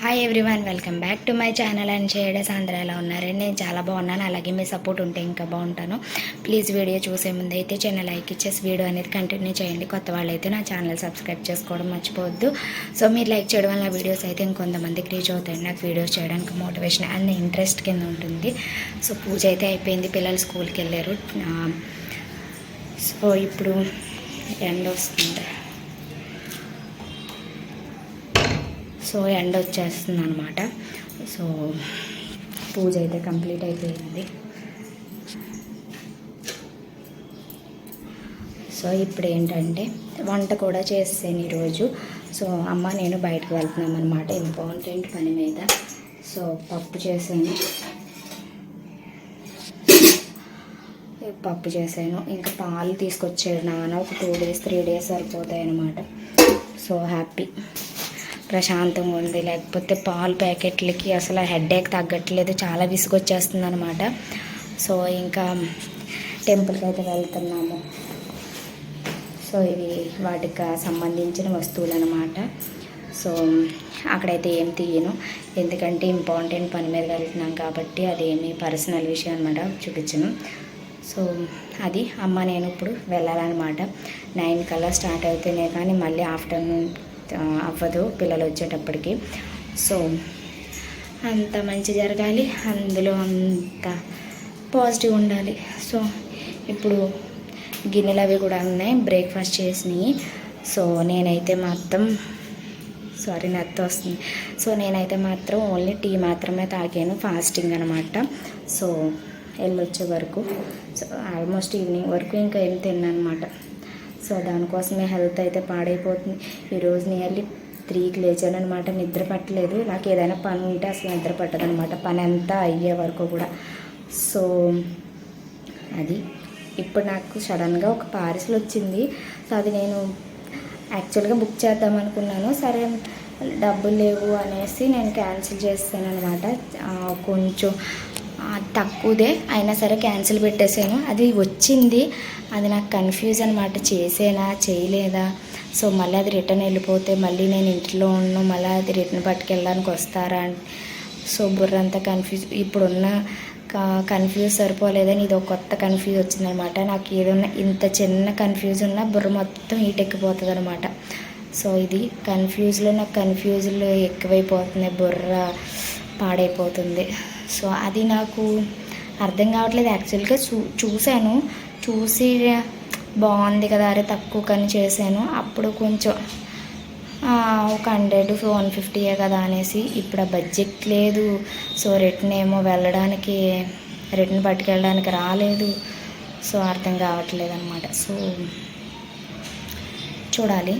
Hi everyone welcome back to my channel and షేడస్ అందరూ ఎలా ఉన్నారని నేను చాలా బాగున్నాను. అలాగే మీ సపోర్ట్ ఉంటే ఇంకా బాగుంటాను. ప్లీజ్ వీడియో చూసే ముందు అయితే చిన్న లైక్ ఇచ్చేసి వీడియో అనేది కంటిన్యూ చేయండి. కొత్త వాళ్ళైతే నా ఛానల్ సబ్స్క్రైబ్ చేసుకోవడం మర్చిపోవద్దు. సో మీరు లైక్ చేయడం వల్ల వీడియోస్ అయితే ఇంకొంతమందికి రీచ్ అవుతాయి నాకు వీడియోస్ చేయడానికి మోటివేషన్ అండ్ ఇంట్రెస్ట్ కింద ఉంటుంది. సో పూజ అయితే అయిపోయింది. పిల్లలు స్కూల్కి వెళ్ళారు. సో ఇప్పుడు ఎండ్ వస్తుంది. సో ఎండ వచ్చేస్తుంది అనమాట సో పూజ అయితే కంప్లీట్ అయిపోయింది. సో ఇప్పుడు ఏంటంటే వంట కూడా చేసాను ఈరోజు. సో అమ్మ నేను బయటకు వెళ్తున్నాం అనమాట ఇంపార్టెంట్ పని మీద. సో పప్పు చేశాను. పప్పు చేశాను. ఇంకా పాలు తీసుకొచ్చాడు నాన్న ఒక టూ డేస్ త్రీ డేస్ సరిపోతాయి అనమాట సో హ్యాపీ. ప్రశాంతంగా ఉంది. లేకపోతే పాలు ప్యాకెట్లకి అసలు హెడేక్ తగ్గట్లేదు. చాలా విసుగొచ్చేస్తుంది అనమాట సో ఇంకా టెంపుల్కి అయితే వెళ్తున్నాము. సో ఇవి వాటికి సంబంధించిన వస్తువులు అనమాట సో అక్కడైతే ఏం తీయను. ఎందుకంటే ఇంపార్టెంట్ పని మీద వెళ్తున్నాం కాబట్టి అదేమి పర్సనల్ విషయం అనమాట చూపించను. సో అది అమ్మ నేను ఇప్పుడు వెళ్ళాలన్నమాట. నైన్ కల్లా స్టార్ట్ అవుతేనే కానీ మళ్ళీ ఆఫ్టర్నూన్ అవ్వదు పిల్లలు వచ్చేటప్పటికి. సో అంత మంచి జరగాలి. అందులో అంత పాజిటివ్ ఉండాలి. సో ఇప్పుడు గిన్నెలు అవి కూడా ఉన్నాయి బ్రేక్ఫాస్ట్ చేసినాయి. సో నేనైతే మాత్రం సారీ నత్త వస్తుంది. సో నేనైతే మాత్రం ఓన్లీ టీ మాత్రమే తాగాను ఫాస్టింగ్ అనమాట సో వెళ్ళొచ్చే వరకు. సో ఆల్మోస్ట్ ఈవినింగ్ వరకు ఇంకా ఏం తిన్నానమాట సో దానికోసమే హెల్త్ అయితే పాడైపోతుంది. ఈరోజు నియర్లీ త్రీకి లేచాను అనమాట నిద్ర పట్టలేదు. నాకు ఏదైనా పని ఉంటే అసలు నిద్ర పట్టదనమాట పని అంతా అయ్యే వరకు కూడా. సో అది. ఇప్పుడు నాకు సడన్గా ఒక పార్సిల్ వచ్చింది. సో అది నేను యాక్చువల్గా బుక్ చేద్దాం అనుకున్నాను. సరే డబ్బులు లేవు అనేసి నేను క్యాన్సిల్ చేస్తాను అనమాట కొంచెం తక్కువదే. అయినా సరే క్యాన్సిల్ పెట్టేసాను. అది వచ్చింది. అది నాకు కన్ఫ్యూజ్ అనమాట చేసేనా? చేయలేదా? సో మళ్ళీ అది రిటర్న్ వెళ్ళిపోతే మళ్ళీ నేను ఇంట్లో ఉన్నాను మళ్ళీ అది రిటర్న్ పట్టుకెళ్ళడానికి వస్తారా అని? సో బుర్ర అంతా కన్ఫ్యూజ్. ఇప్పుడున్న కన్ఫ్యూజ్ సరిపోలేదని ఇది ఒక కొత్త కన్ఫ్యూజ్ వచ్చిందనమాట నాకు ఏదన్నా ఇంత చిన్న కన్ఫ్యూజ్ ఉన్నా బుర్ర మొత్తం ఈటెక్కిపోతుంది అనమాట సో ఇది కన్ఫ్యూజ్లో నాకు కన్ఫ్యూజ్లో ఎక్కువైపోతుంది బుర్ర. పాడైపోతుంది. సో అది నాకు అర్థం కావట్లేదు. యాక్చువల్గా చూ చూశాను. చూసి బాగుంది కదా అరే తక్కువ కానీ చేశాను. అప్పుడు కొంచెం ఒక హండ్రెడ్ వన్ ఫిఫ్టీయే కదా అనేసి ఇప్పుడు ఆ బడ్జెట్ లేదు. సో రిటర్న్ ఏమో వెళ్ళడానికి రిటర్న్ పట్టుకెళ్ళడానికి రాలేదు. సో అర్థం కావట్లేదు అనమాట సో చూడాలి.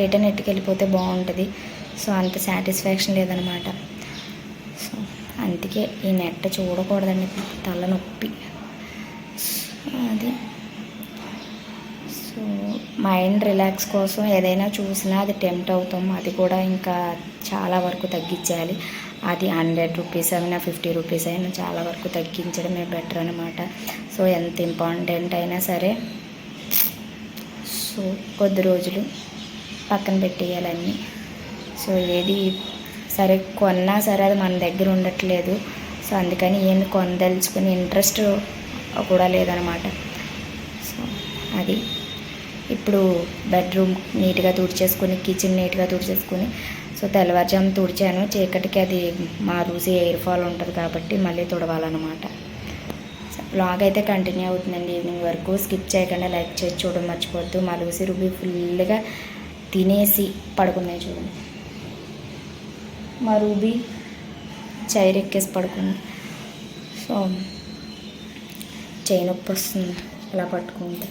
రిటర్న్ ఎట్టుకెళ్ళిపోతే బాగుంటుంది. సో అంత సాటిస్ఫాక్షన్ లేదనమాట అందుకే ఈ నెట్ చూడకూడదండి తలనొప్పి సో అది. సో మైండ్ రిలాక్స్ కోసం ఏదైనా చూసినా అది టెంప్ట్ అవుతాం. అది కూడా ఇంకా చాలా వరకు తగ్గించాలి. అది హండ్రెడ్ రూపీస్ అయినా ఫిఫ్టీ రూపీస్ అయినా చాలా వరకు తగ్గించడమే బెటర్ అనమాట సో ఎంత ఇంపార్టెంట్ అయినా సరే. సో కొద్ది రోజులు పక్కన పెట్టేయాలన్నీ సో ఏది సరే కొన్నా సరే అది మన దగ్గర ఉండట్లేదు. సో అందుకని ఏమి కొనదలుచుకుని ఇంట్రెస్ట్ కూడా లేదనమాట. సో అది. ఇప్పుడు బెడ్రూమ్ నీట్గా తుడిచేసుకుని కిచెన్ నీట్గా తుడిచేసుకుని సో తెల్లవారుజాము తుడిచాను. చీకటికి అది మా రూసి ఎయిర్ ఫాల్ ఉంటుంది కాబట్టి మళ్ళీ తుడవాలన్నమాట బ్లాగ్ అయితే కంటిన్యూ అవుతుందండి ఈవినింగ్ వరకు. స్కిప్ చేయకుండా లైక్ చేసి చూడడం మర్చిపోవద్దు. మా లూసి రుబీ ఫుల్గా తినేసి పడుకున్నాయి చూడండి. మా రూబీ చైర్ ఎక్కేసి పడుకుంది. సో చేయి నొప్పి వస్తుంది. ఇలా పట్టుకుంటే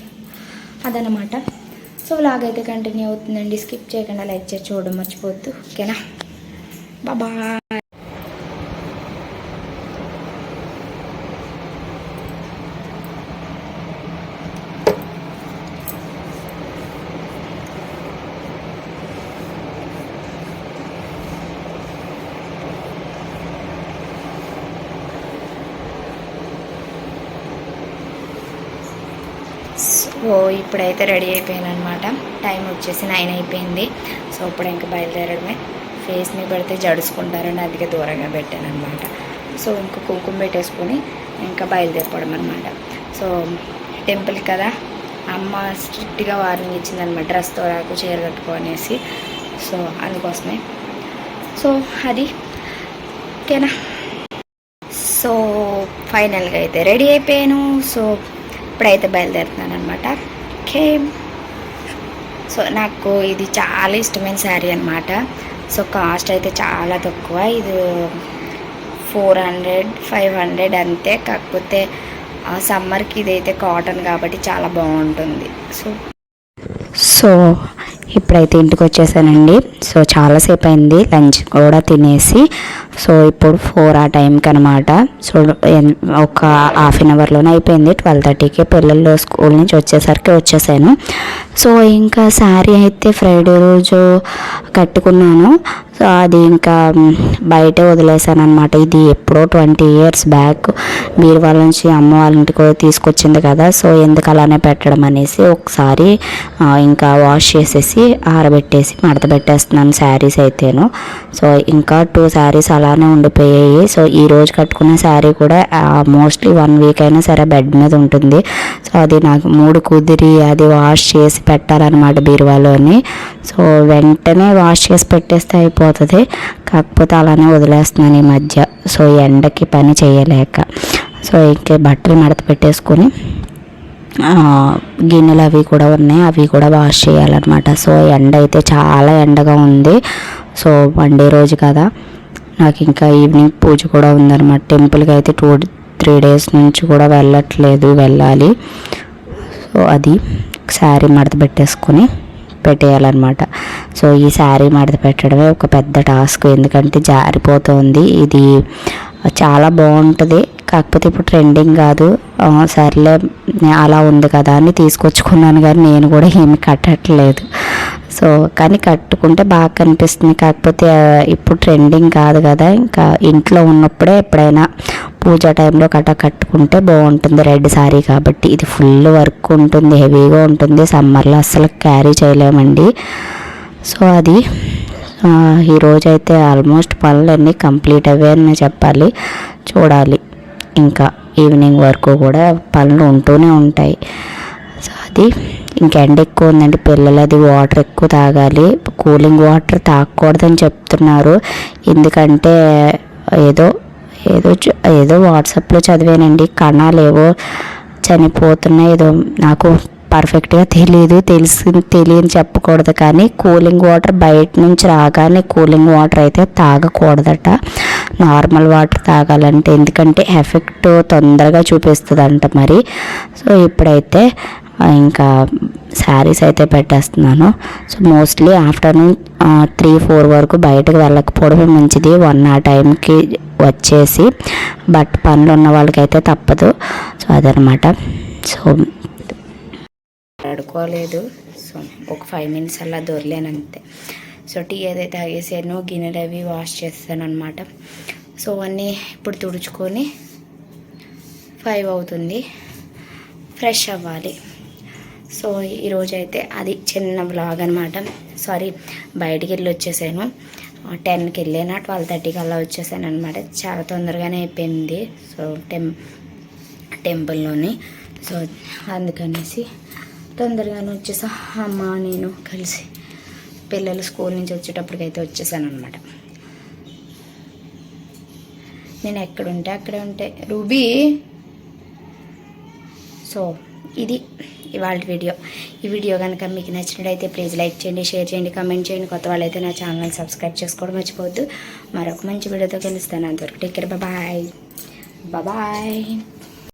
అదనమాట సో వ్లాగ్ అయితే కంటిన్యూ అవుతుందండి. స్కిప్ చేయకుండా లైక్ చేసి చూడడం మర్చిపోద్దు ఓకేనా? బాబా ఓ ఇప్పుడైతే రెడీ అయిపోయాను అనమాట టైం వచ్చేసి నైన్ అయిపోయింది. సో ఇప్పుడు ఇంకా బయలుదేరడమే. ఫేస్ని పెడితే జడుచుకుంటారని అందుకే దూరంగా పెట్టాను అనమాట సో ఇంకా కుంకుమ పెట్టేసుకొని ఇంకా బయలుదేరిపోవడం అనమాట సో టెంపుల్ కదా అమ్మ స్ట్రిక్ట్గా వార్నింగ్ ఇచ్చిందనమాట డ్రెస్తో రాకు చీర కట్టుకో అనేసి. సో అందుకోసమే. సో అది. ఓకేనా? సో ఫైనల్గా అయితే రెడీ అయిపోయాను. సో ఇప్పుడైతే బయలుదేరుతున్నాను అనమాట ఓకే. సో నాకు ఇది చాలా ఇష్టమైన శారీ అనమాట సో కాస్ట్ అయితే చాలా తక్కువ. ఇది ఫోర్ హండ్రెడ్ ఫైవ్ హండ్రెడ్ అంతే. కాకపోతే సమ్మర్కి ఇదైతే కాటన్ కాబట్టి చాలా బాగుంటుంది. సో సో ఇప్పుడైతే ఇంటికి వచ్చేసానండి సో చాలాసేపు అయింది లంచ్ కూడా తినేసి సో ఇప్పుడు ఫోర్ ఆ టైంకి అనమాట సో ఒక హాఫ్ అన్ అవర్లోనే అయిపోయింది. ట్వెల్వ్ థర్టీకి పిల్లలు స్కూల్ నుంచి వచ్చేసరికి వచ్చేసాను. సో ఇంకా శారీ అయితే ఫ్రైడే రోజు కట్టుకున్నాను. సో అది ఇంకా బయటే వదిలేసాను అనమాట ఇది ఎప్పుడో ట్వంటీ ఇయర్స్ బ్యాక్. మీరు వాళ్ళ నుంచి అమ్మ వాళ్ళ ఇంటికి తీసుకొచ్చింది కదా. సో ఎందుకు అలానే పెట్టడం అనేసి ఒకసారి ఇంకా వాష్ చేసేసి ఆరబెట్టేసి మడత పెట్టేస్తున్నాను శారీస్ అయితేను. సో ఇంకా టూ శారీస్ అలానే ఉండిపోయాయి. సో ఈ రోజు కట్టుకున్న శారీ కూడా మోస్ట్లీ వన్ వీక్ అయినా సరే బెడ్ మీద ఉంటుంది. సో అది నాకు మూడు కుదిరి అది వాష్ చేసి పెట్టాలన్నమాట బీరువాలోని. సో వెంటనే వాష్ చేసి పెట్టేస్తే అయిపోతుంది. కాకపోతే అలానే వదిలేస్తున్నాను ఈ మధ్య. సో ఎండకి పని చేయలేక. సో ఇంకే బట్టలు మడత పెట్టేసుకొని గిన్నెలు అవి కూడా ఉన్నాయి. అవి కూడా వాష్ చేయాలన్నమాట. సో ఎండ అయితే చాలా ఎండగా ఉంది. సో వన్ డే రోజు కదా. నాకు ఇంకా ఈవినింగ్ పూజ కూడా ఉందన్నమాట. టెంపుల్కి అయితే టూ త్రీ డేస్ నుంచి కూడా వెళ్ళట్లేదు వెళ్ళాలి. సో అది శారీ మడత పెట్టేసుకొని పెట్టేయాలన్నమాట. సో ఈ శారీ మడత పెట్టడమే ఒక పెద్ద టాస్క్. ఎందుకంటే జారిపోతుంది. ఇది చాలా బాగుంటుంది. కాకపోతే ఇప్పుడు ట్రెండింగ్ కాదు. సర్లే అలా ఉంది కదా అని తీసుకొచ్చుకున్నాను కానీ నేను కూడా ఏమి కట్టట్లేదు. సో కానీ కట్టుకుంటే బాగా కనిపిస్తుంది. కాకపోతే ఇప్పుడు ట్రెండింగ్ కాదు కదా. ఇంకా ఇంట్లో ఉన్నప్పుడే ఎప్పుడైనా పూజ టైంలో కట్ట కట్టుకుంటే బాగుంటుంది రెడ్ శారీ కాబట్టి. ఇది ఫుల్ వర్క్ ఉంటుంది హెవీగా ఉంటుంది. సమ్మర్లో అస్సలు క్యారీ చేయలేమండి. సో అది ఈరోజైతే ఈరోజు అయితే ఆల్మోస్ట్ పనులన్నీ కంప్లీట్ అయ్యాయని చెప్పాలి. చూడాలి. ఇంకా ఈవినింగ్ వరకు కూడా పనులు ఉంటూనే ఉంటాయి. సో అది. ఇంకా ఎండ ఎక్కువ ఉందండి. పిల్లలు అది వాటర్ ఎక్కువ తాగాలి. కూలింగ్ వాటర్ తాగకూడదని చెప్తున్నారు. ఎందుకంటే ఏదో ఏదో ఏదో వాట్సాప్లో చదివానండి. కణాలు ఏవో చనిపోతున్నాయి. ఏదో నాకు పర్ఫెక్ట్గా తెలియదు తెలిసి తెలియని చెప్పకూడదు. కానీ కూలింగ్ వాటర్ బయట నుంచి రాగానే కూలింగ్ వాటర్ అయితే తాగకూడదట. నార్మల్ వాటర్ తాగాలంటే ఎందుకంటే ఎఫెక్ట్ తొందరగా చూపిస్తుందంట మరి. సో ఇప్పుడైతే ఇంకా శారీస్ అయితే పెట్టేస్తున్నాను. So mostly afternoon three four వరకు బయటకు వెళ్ళకపోవడమే మంచిది. వన్ ఆ టైంకి వచ్చేసి. బట్ పనులు ఉన్న వాళ్ళకైతే తప్పదు. సో అదనమాట. సో పడుకోలేదు సో ఒక ఫైవ్ మినిట్స్ అలా దొరలేను అంతే. సో టీ ఏదైతే తాగేసానో గిన్నెలు అవి వాష్ చేస్తాను అనమాట సో అన్నీ ఇప్పుడు తుడుచుకొని ఫైవ్ అవుతుంది. ఫ్రెష్ అవ్వాలి. సో ఈరోజైతే అది చిన్న బ్లాగ్ అనమాట సారీ బయటికి వెళ్ళి వచ్చేసాను. టెన్కి వెళ్ళాను ట్వెల్వ్ థర్టీకి అలా వచ్చేసాను అనమాట చాలా తొందరగానే అయిపోయింది. సో టెం టెంపుల్లోని. సో అందుకనేసి తొందరగానే వచ్చేసా. అమ్మ నేను కలిసి పిల్లలు స్కూల్ నుంచి వచ్చేటప్పటికైతే వచ్చేసాను అనమాట నేను ఎక్కడుంటే అక్కడే ఉంటే. రూబీ! సో ఇది ఇవాళ వీడియో. ఈ వీడియో కనుక మీకు నచ్చినట్టయితే ప్లీజ్ లైక్ చేయండి షేర్ చేయండి కామెంట్ చేయండి. కొత్త వాళ్ళైతే నా ఛానల్ని సబ్స్క్రైబ్ చేసుకోవడం మర్చిపోవద్దు. మరొక మంచి వీడియోతో కలుస్తాను. అంతవరకు టేక్ కేర్. Bye bye.